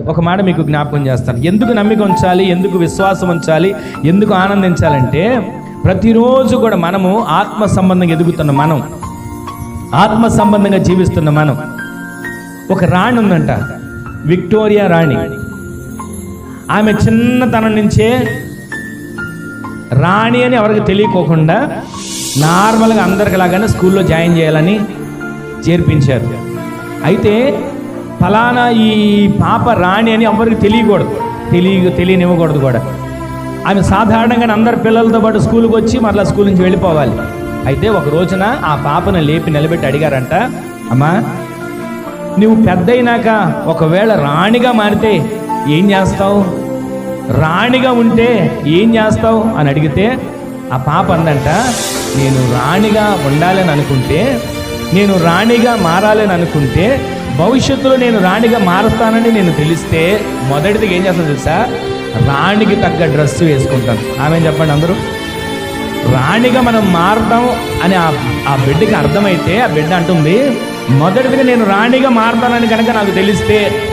ఒక మాట మీకు జ్ఞాపకం చేస్తాను. ఎందుకు నమ్మిక ఉంచాలి? ఎందుకు విశ్వాసం ఉంచాలి? ఎందుకు ఆనందించాలంటే ప్రతిరోజు కూడా మనము ఆత్మ సంబంధంగా ఎదుగుతున్న మనం ఆత్మ సంబంధంగా జీవిస్తున్న మనం. ఒక రాణి ఉందంట విక్టోరియా రాణి. ఆమె చిన్నతనం నుంచే రాణి అని ఎవరికి తెలియకోకుండా నార్మల్గా అందరికి లాగానే స్కూల్లో జాయిన్ చేయాలని చేర్పించారు. అయితే ఫలానా ఈ పాప రాణి అని ఎవరికి తెలియకూడదు. తెలియ తెలియనివ్వకూడదు కూడా. ఆమె సాధారణంగా అందరు పిల్లలతో పాటు స్కూల్కి వచ్చి మరలా స్కూల్ నుంచి వెళ్ళిపోవాలి. అయితే ఒక రోజున ఆ పాపను లేపి నిలబెట్టి అడిగారంట అమ్మా నువ్వు పెద్దయినాక ఒకవేళ రాణిగా మారితే ఏం చేస్తావు? రాణిగా ఉంటే ఏం చేస్తావు? అని అడిగితే ఆ పాప అందంట నేను రాణిగా ఉండాలని అనుకుంటే నేను రాణిగా మారాలని అనుకుంటే భవిష్యత్తులో నేను రాణిగా మారుస్తానని నేను తెలిస్తే మొదటిది ఏం చేస్తాను తెలుసా? రాణికి తగ్గ డ్రెస్ వేసుకుంటాను. ఆమె చెప్పండి అందరూ? రాణిగా మనం మారతాం అని ఆ బిడ్డకి అర్థమైతే ఆ బిడ్డ అంటుంది మొదటిదిగా నేను రాణిగా మారతానని కనుక నాకు తెలిస్తే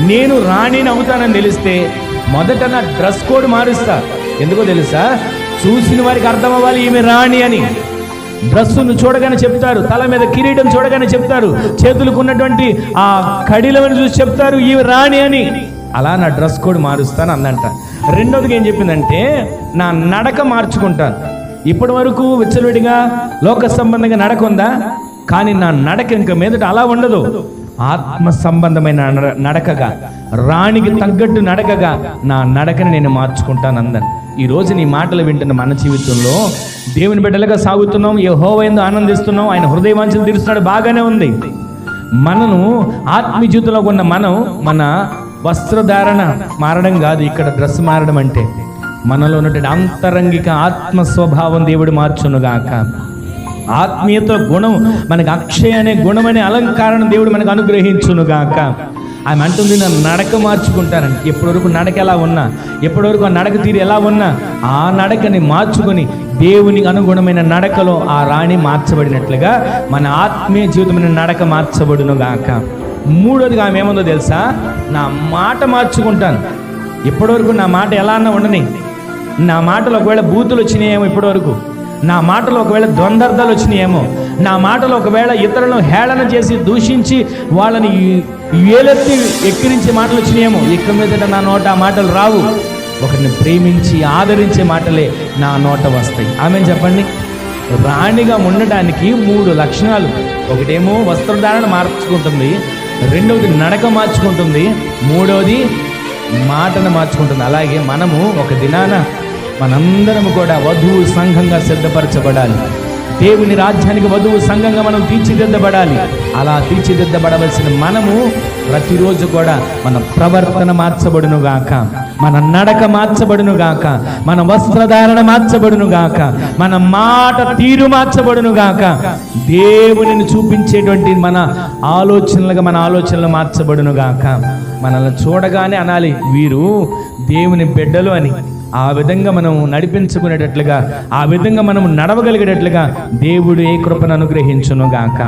నేను రాణిని అవుతానని తెలిస్తే మొదట నా డ్రెస్ కోడ్ మారుస్తా. ఎందుకో తెలుసా? చూసిన వారికి అర్థం అవ్వాలి ఈమె రాణి అని. డ్రస్సును చూడగానే చెప్తారు తల మీద కిరీటం చూడగానే చెప్తారు చేతులకు ఉన్నటువంటి ఆ కడిలవని చూసి చెప్తారు ఇవి రాణి అని. అలా నా డ్రెస్ కోడ్ మారుస్తాను అందంట. రెండోదిగా ఏం చెప్పిందంటే నా నడక మార్చుకుంటాను. ఇప్పటి వరకు విచ్చలవిడిగా లోక సంబంధంగా నడక ఉందా? కానీ నా నడక ఇంక మీదట అలా ఉండదు. ఆత్మ సంబంధమైన నడ- నడకగా రాణికి తగ్గట్టు నడకగా నా నడకని నేను మార్చుకుంటాను అందని ఈ రోజు నీ మాటలు వింటున్న మన జీవితంలో దేవుని బిడ్డలుగా సాగుతున్నాం ఏ హోవైందో ఆనందిస్తున్నాం ఆయన హృదయవాంఛలు తీరుస్తున్నాడు బాగానే ఉంది. మనను ఆత్మీయ జీవితంలో ఉన్న మనం మన వస్త్రధారణ మారడం కాదు ఇక్కడ డ్రెస్ మారడం అంటే. మనలో ఉన్నటువంటి అంతరంగిక ఆత్మ స్వభావం దేవుడు మార్చునుగాక. ఆత్మీయత గుణం మనకు అక్షయ అనే గుణం అనే అలంకారం దేవుడు మనకు అనుగ్రహించునుగాక ఆమె అంటుంది నా నడక మార్చుకుంటానండి ఎప్పటివరకు నడక ఎలా ఉన్నా ఎప్పటివరకు ఆ నడక తీరు ఎలా ఉన్నా ఆ నడకని మార్చుకొని దేవునికి అనుగుణమైన నడకలో ఆ రాణి మార్చబడినట్లుగా మన ఆత్మీయ జీవితమైన నడక మార్చబడును గాక. మూడోదిగా ఆమె ఏముందో తెలుసా? నా మాట మార్చుకుంటాను. ఇప్పటివరకు నా మాట ఎలా అన్నా ఉండని. నా మాటలు ఒకవేళ బూతులు వచ్చినాయేమో ఇప్పటివరకు. నా మాటలు ఒకవేళ ద్వందర్థాలు వచ్చినాయేమో నా మాటలు ఒకవేళ ఇతరులను హేళన చేసి దూషించి వాళ్ళని ఏలెత్తి ఎక్కిరించే మాటలు వచ్చినాయేమో ఇక మీదట నా నోట ఆ మాటలు రావు. ఒకరిని ప్రేమించి ఆదరించే మాటలే నా నోట వస్తాయి. ఆమె చెప్పండి? రాణిగా ఉండడానికి మూడు లక్షణాలు. ఒకటేమో వస్త్రధారణ మార్చుకుంటుంది రెండవది నడక మార్చుకుంటుంది మూడవది మాటను మార్చుకుంటుంది. అలాగే మనము ఒక దినాన మనందరం కూడా వధువు సంఘంగా సిద్ధపరచబడాలి. దేవుని రాజ్యానికి వధువు సంఘంగా మనం తీర్చిదిద్దబడాలి. అలా తీర్చిదిద్దబడవలసిన మనము ప్రతిరోజు కూడా మన ప్రవర్తన మార్చబడును గాక. మన నడక మార్చబడును గాక. మన వస్త్రధారణ మార్చబడును గాక. మన మాట తీరు మార్చబడును గాక. దేవునిని చూపించేటువంటి మన ఆలోచనలుగా మన ఆలోచనలు మార్చబడును గాక. మనల్ని చూడగానే అనాలి వీరు దేవుని బిడ్డలు అని. ఆ విధంగా మనం నడిపించుకునేటట్లుగా ఆ విధంగా మనం నడవగలిగేటట్లుగా దేవుడు ఏ కృపను అనుగ్రహించును గాక